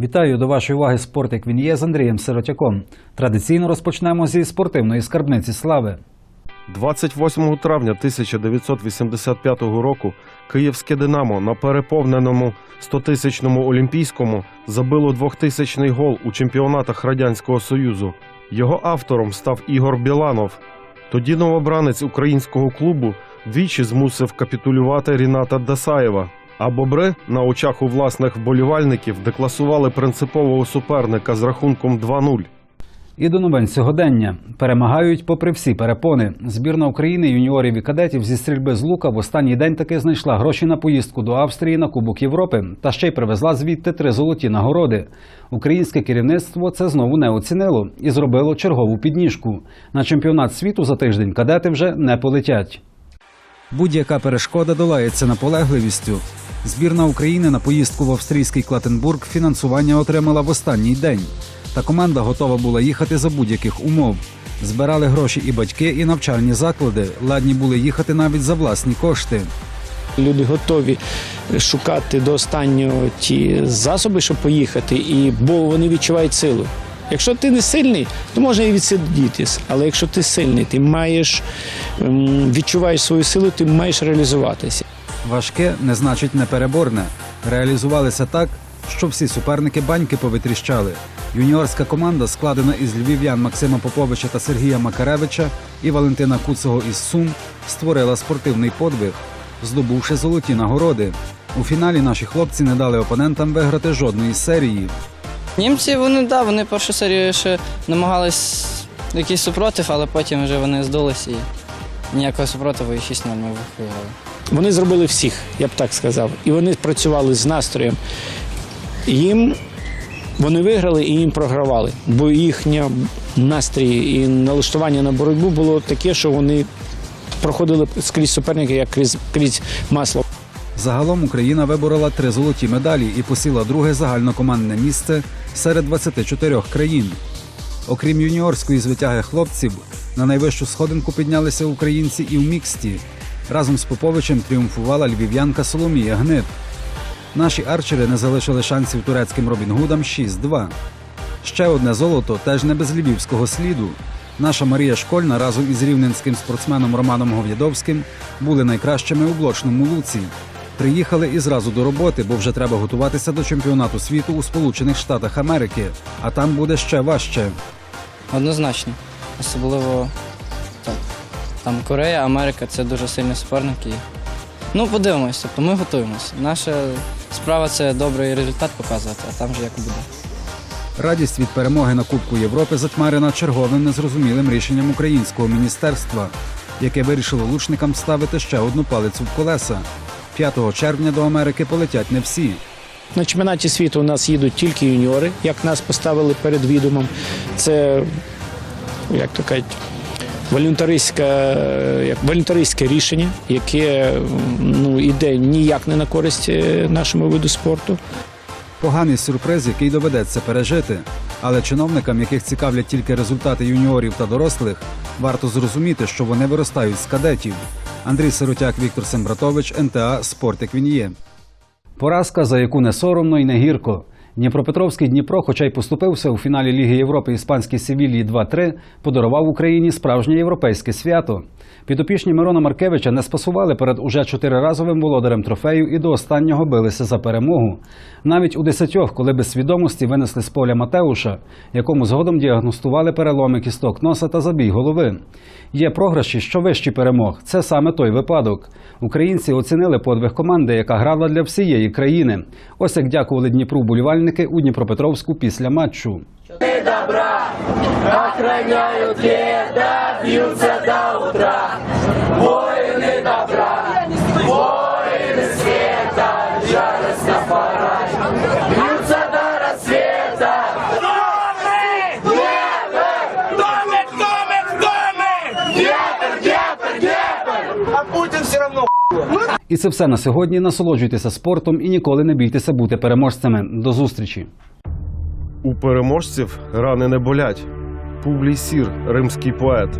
Вітаю до вашої уваги спорт, як він є з Андрієм Сиротяком. Традиційно розпочнемо зі спортивної скарбниці слави. 28 травня 1985 року київське Динамо на переповненому 100-тисячному Олімпійському забило 2000-й гол у чемпіонатах Радянського Союзу. Його автором став Ігор Біланов. Тоді новобранець українського клубу двічі змусив капітулювати Ріната Дасаєва. А бобри на очах у власних вболівальників декласували принципового суперника з рахунком 2-0. І до новин сьогодення перемагають попри всі перепони. Збірна України юніорів і кадетів зі стрільби з лука в останній день таки знайшла гроші на поїздку до Австрії на Кубок Європи та ще й привезла звідти три золоті нагороди. Українське керівництво це знову не оцінило і зробило чергову підніжку. На чемпіонат світу за тиждень кадети вже не полетять. Будь-яка перешкода долається наполегливістю. Збірна України на поїздку в австрійський Клатенбург фінансування отримала в останній день. Та команда готова була їхати за будь-яких умов. Збирали гроші і батьки, і навчальні заклади. Ладні були їхати навіть за власні кошти. Люди готові шукати до останнього ті засоби, щоб поїхати, і бо вони відчувають силу. Якщо ти не сильний, то можна і відсидітись. Але якщо ти сильний, ти маєш ем, відчуваєш свою силу, ти маєш реалізуватися. Важке не значить непереборне. Реалізувалися так, що всі суперники баньки повитріщали. Юніорська команда, складена із львів'ян Максима Поповича та Сергія Макаревича і Валентина Куцого із Сум, створила спортивний подвиг, здобувши золоті нагороди. У фіналі наші хлопці не дали опонентам виграти жодної серії. Німці, вони, да, вони першу серію ще намагались якийсь супротив, але потім вже вони здулись і ніякого супротиву і 6-0 ми виграли. Вони зробили всіх, я б так сказав. І вони працювали з настроєм. Їм вони виграли і їм програвали. Бо їхня настрій і налаштування на боротьбу було таке, що вони проходили скрізь суперника, як крізь, крізь масло. Загалом Україна виборола три золоті медалі і посіла друге загальнокомандне місце серед 24 країн. Окрім юніорської звитяги хлопців, на найвищу сходинку піднялися українці і в міксті. Разом з Поповичем тріумфувала львів'янка Соломія Гнид. Наші арчери не залишили шансів турецьким Робінгудам 6-2. Ще одне золото теж не без львівського сліду. Наша Марія Школьна разом із рівненським спортсменом Романом Гов'ядовським були найкращими у блочному луці. Приїхали і зразу до роботи, бо вже треба готуватися до чемпіонату світу у Сполучених Штатах Америки, а там буде ще важче. Однозначно. Особливо так. Там Корея, Америка це дуже сильні суперники. Ну, подивимось, тобто ми готуємося. Наша справа це добрий результат показувати, а там же як буде. Радість від перемоги на Кубку Європи затьмарена черговим незрозумілим рішенням українського міністерства, яке вирішило лучникам ставити ще одну палицю в колеса. 5 червня до Америки полетять не всі. На чемпіонаті світу у нас їдуть тільки юніори, як нас поставили перед відомом. Це, як то кажуть, волюнтаристське, волюнтаристське рішення, яке ну, іде ніяк не на користь е, нашому виду спорту. Поганий сюрприз, який доведеться пережити. Але чиновникам, яких цікавлять тільки результати юніорів та дорослих, варто зрозуміти, що вони виростають з кадетів. Андрій Сиротяк, Віктор Сембратович, НТА Спорт як він є. Поразка, за яку не соромно і не гірко. Дніпропетровський Дніпро, хоча й поступився у фіналі Ліги Європи іспанській Севілії 2-3, подарував Україні справжнє європейське свято. Підопічні Мирона Маркевича не спасували перед уже чотириразовим володарем трофею і до останнього билися за перемогу. Навіть у десятьох, коли без свідомості винесли з поля Матеуша, якому згодом діагностували переломи кісток носа та забій голови. Є програші, що вищі перемог. Це саме той випадок. Українці оцінили подвиг команди, яка грала для всієї країни. Ось як дякували Дніпру болівальники у Дніпропетровську після матчу. охраняют лето, бьются до все равно І це все на сьогодні. Насолоджуйтеся спортом і ніколи не бійтеся бути переможцями. До зустрічі! У переможців рани не болять. Публій Сір, римський поет.